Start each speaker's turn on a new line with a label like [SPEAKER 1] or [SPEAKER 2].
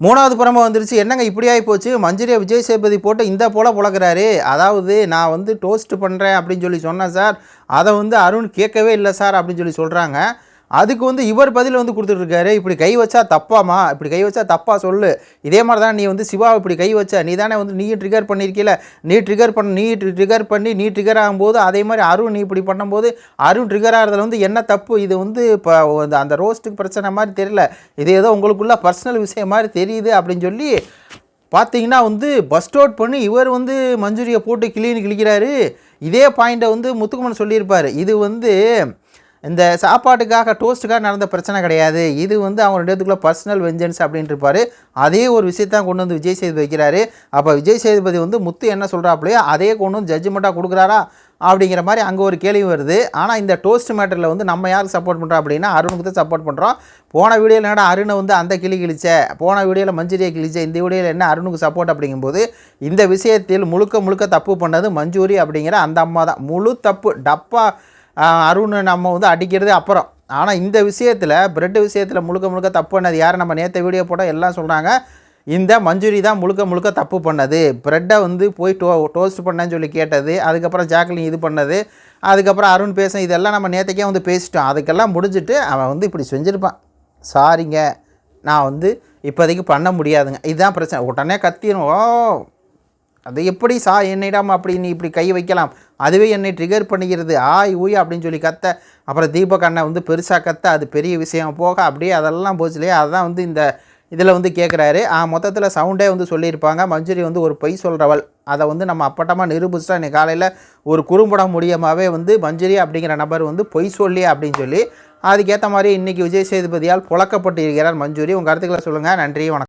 [SPEAKER 1] மூணாவது புறமா வந்துருச்சு. என்னங்க இப்படி ஆகி போச்சு? மஞ்சரியா விஜய் சேதுபதி போட்டு இந்த போல் புழக்கிறாரு அதாவது நான் வந்து டோஸ்ட் பண்ணுறேன் அப்படின்னு சொல்லி சொன்னேன் சார். அதை வந்து அருண் கேட்கவே இல்லை சார் அப்படின்னு சொல்லி சொல்கிறாங்க அதுக்கு வந்து இவர் பதில் வந்து கொடுத்துட்ருக்காரு இப்படி கை வச்சா தப்பாமா இப்படி கை வச்சா தப்பாக சொல்லு. இதே மாதிரி தான் நீ வந்து சிவா இப்படி கை வச்ச. நீ தானே வந்து நீ ட்ரிகர் பண்ணியிருக்கீல நீ ட்ரிகர் பண்ண நீ ட்ரிகர் பண்ணி நீ ட்ரிகர் ஆகும்போது அதே மாதிரி அருண் நீ இப்படி பண்ணும்போது அருண் ட்ரிகர் ஆகிறதுல வந்து என்ன தப்பு? இது வந்து இப்போ அந்த ரோஸ்ட்டுக்கு பிரச்சனை மாதிரி தெரியல. இது ஏதோ உங்களுக்குள்ள பர்சனல் விஷயம் மாதிரி தெரியுது அப்படின்னு சொல்லி பார்த்தீங்கன்னா வந்து பஸ்ட் அவுட் பண்ணி இவர் வந்து மஞ்சுரியை போட்டு கிளின்னு கிழிக்கிறாரு. இதே பாயிண்ட்டை வந்து முத்துக்குமன் சொல்லியிருப்பார். இது வந்து இந்த சாப்பாட்டுக்காக டோஸ்ட்டுக்காக நடந்த பிரச்சனை கிடையாது. இது வந்து அவங்க ரெண்டுத்துக்குள்ளே பர்சனல் வெஞ்சன்ஸ் அப்படின்ட்டு இருப்பார் அதே ஒரு விஷயத்தான் கொண்டு வந்து விஜய் சேதுபதி வைக்கிறாரு. அப்போ விஜய் சேதுபதி வந்து முத்து என்ன சொல்கிறாப்புலையோ அதே கொண்டு வந்து ஜட்ஜ்மெண்ட்டாக கொடுக்குறாரா? அப்படிங்கிற மாதிரி அங்கே ஒரு கேள்வி வருது. ஆனால் இந்த டோஸ்ட் மேட்டரில் வந்து நம்ம யாருக்கு சப்போர்ட் பண்ணுறோம் அப்படின்னா அருணுக்கு தான் சப்போர்ட் பண்ணுறோம் போன வீடியோவில் என்னடா அருணை வந்து அந்த கிளி கிழிச்ச? போன வீடியோவில் மஞ்சுரியை கிழிச்ச? இந்த வீடியோவில் என்ன அருணுக்கு சப்போர்ட் அப்படிங்கும்போது இந்த விஷயத்தில் முழுக்க முழுக்க தப்பு பண்ணது மஞ்சூரி அப்படிங்கிற அந்த அம்மா தான். முழு தப்பு டப்பா அருண் நம்ம வந்து அடிக்கிறது அப்புறம். ஆனால் இந்த விஷயத்தில் பிரெட் விஷயத்தில் முழுக்க முழுக்க தப்பு பண்ணது யார்? நம்ம நேற்று வீடியோ போட்டால் எல்லாம் சொல்கிறாங்க இந்த மஞ்சுரி தான் முழுக்க முழுக்க தப்பு பண்ணது. ப்ரெட்டை வந்து போய் டோ டோஸ்ட் பண்ணேன்னு சொல்லி கேட்டது. அதுக்கப்புறம் ஜாக்லின் இது பண்ணது. அதுக்கப்புறம் அருண் பேச இதெல்லாம் நம்ம நேற்றுக்கே வந்து பேசிட்டோம். அதுக்கெல்லாம் முடிஞ்சிட்டு அவன் வந்து இப்படி செஞ்சுருப்பான். சாரிங்க நான் வந்து இப்போதைக்கு பண்ண முடியாதுங்க. இதுதான் பிரச்சனை. உடனே கத்திரும். ஓ அது எப்படி சா என்னிடம் அப்படி நீ இப்படி கை வைக்கலாம்? அதுவே என்னை ட்ரிகர் பண்ணிக்கிறது. ஆய் ஊய் அப்படின்னு சொல்லி கத்த. அப்புறம் தீபக் அண்ணன் வந்து பெருசாக கத்த. அது பெரிய விஷயம். போக அப்படியே அதெல்லாம் போச்சு இல்லையா? அதுதான் வந்து இந்த இதில் வந்து கேட்குறாரு ஆ மொத்தத்தில் சவுண்டே வந்து சொல்லியிருப்பாங்க. மஞ்சுரி வந்து ஒரு பொய் சொல்கிறவள் அதை வந்து நம்ம அப்பட்டமாக நிரூபிச்சிட்டா இன்னைக்கு காலையில் ஒரு குறும்படம் மூலியமாகவே வந்து மஞ்சுரி அப்படிங்கிற நபர் வந்து பொய் சொல்லி அப்படின்னு சொல்லி அதுக்கேற்ற மாதிரி இன்றைக்கி விஜய் சேதுபதியால் புழக்கப்பட்டு இருக்கிறார் மஞ்சுரி. உங்கள் கருத்துக்களை சொல்லுங்கள் நன்றி வணக்கம்.